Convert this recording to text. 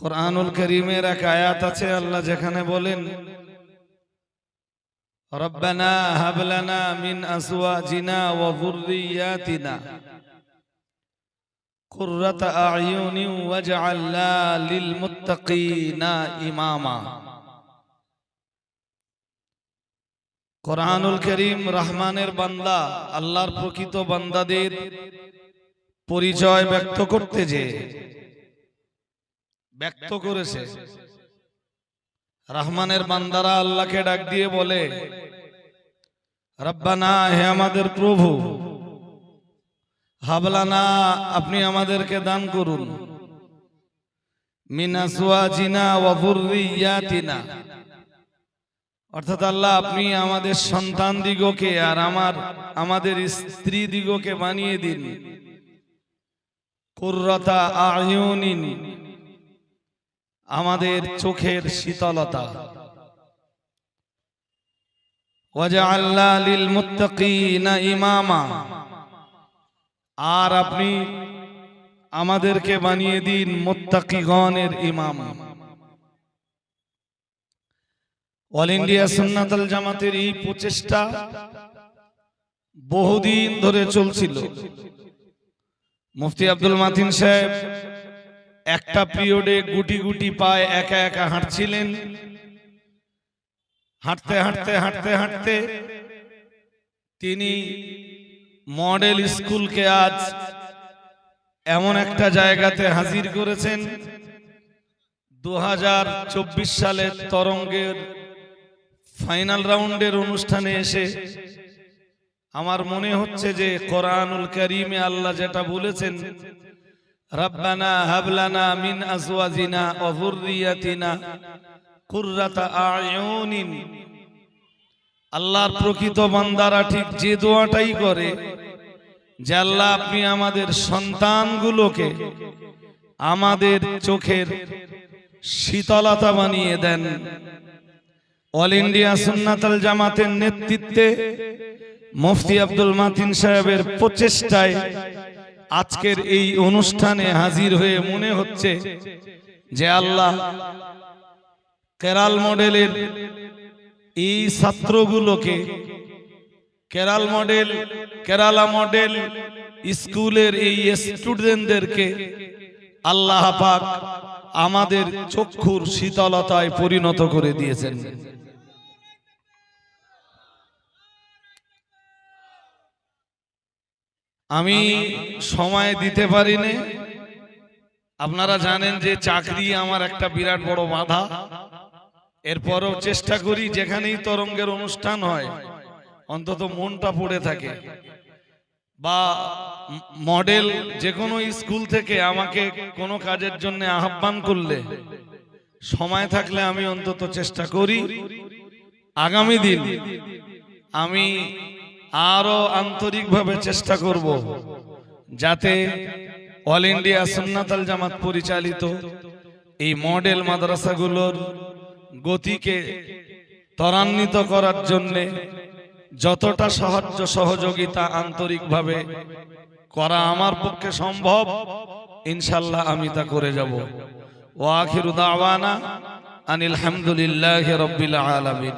কোরআনুল করিমের এক আয়াত আছে, আল্লাহ যেখানে বলেন, রব্বানা হাবলানা মিন আসুয়া আসওয়াজিনা ওয়া যুররিয়াতিনা কুররাতা আ'ইউনি ওয়াজআলনা লিল মুত্তাকিনা ইমামা। কোরআনুল করিম রহমানের বান্দা, আল্লাহর প্রকৃত বান্দাদের পরিচয় ব্যক্ত করতে যে ব্যক্ত করেছে। রহমানের বান্দারা আল্লাহকে ডাক দিয়ে বলে রব্বানা হে আমাদের প্রভু হাবলানা আপনি আমাদেরকে দান করুন। মিনাসওয়াজিনা ওয়া যুররিয়াতিনা। অর্থাৎ আল্লাহ আপনি আমাদের সন্তান দিগকে আর আমার আমাদের স্ত্রী দিগকে বানিয়ে দিন। কুর্রতা আয়ুনিন আমাদের চোখের শীতলতা। ইমামা। আর আপনি আমাদেরকে বানিয়ে দিন মুত্তাকিগণের ইমাম। অল ইন্ডিয়া সুন্নাতাল জামাতের এই প্রচেষ্টা বহুদিন ধরে চলছিল। মুফতি আব্দুল মাতিন সাহেব একটা পিরিয়ডে গুটি গুটি পায় একা একা হাঁটছিলেন। হাঁটতে হাঁটতে হাঁটতে হাঁটতে তিনি মডেল স্কুলকে আজ এমন একটা জায়গাতে হাজির করেছেন। দু হাজার চব্বিশ সালের তরঙ্গের ফাইনাল রাউন্ডের অনুষ্ঠানে এসে আমার মনে হচ্ছে যে কোরআনুল করিমে আল্লাহ যেটা বলেছেন রব্বানা হাবলানা মিন আজওয়াজিনা ওয়া যুররিয়াতিনা কুররাতা আয়ুনিন। আল্লাহর প্রকৃত বান্দারা ঠিক যে দোয়াটাই করে, যে আল্লাহ আপনি আমাদের সন্তানগুলোকে আমাদের চোখের শীতলতা বানিয়ে দেন। অল ইন্ডিয়া সুন্নাতাল জামাতের নেতৃত্বে মুফতি আব্দুল মাতিন সাহেবের প্রচেষ্টায় আজকের এই অনুষ্ঠানে হাজির হয়ে মনে হচ্ছে যে আল্লাহ কেরাল মডেলের এই ছাত্রগুলোকে কেরাল মডেল, কেরালা মডেল স্কুলের এই স্টুডেন্টদেরকে আল্লাহ পাক আমাদের চক্ষুর শীতলতায় পরিণত করে দিয়েছেন। আমি সময় দিতে পারিনি। আপনারা জানেন যে চাকরি আমার একটা বিরাট বড় বাধা। এরপরও চেষ্টা করি যেখানেই তরঙ্গের অনুষ্ঠান হয়, অন্তত মনটা পড়ে থাকে। বা মডেল যে কোনো স্কুল থেকে আমাকে কোনো কাজের জন্য আহ্বান করলে, সময় থাকলে আমি অন্তত চেষ্টা করি। আগামী দিন আমি আরও আন্তরিকভাবে চেষ্টা করব যাতে অল ইন্ডিয়া সুন্নাতাল জামাত পরিচালিত এই মডেল মাদ্রাসাগুলোর গতিকে ত্বরান্বিত করার জন্যে যতটা সাহায্য সহযোগিতা আন্তরিকভাবে করা আমার পক্ষে সম্ভব ইনশাল্লাহ আমি তা করে যাব। ওয়াখিরু দাওয়ানা আনিল হামদুলিল্লাহি রাব্বিল আলামিন।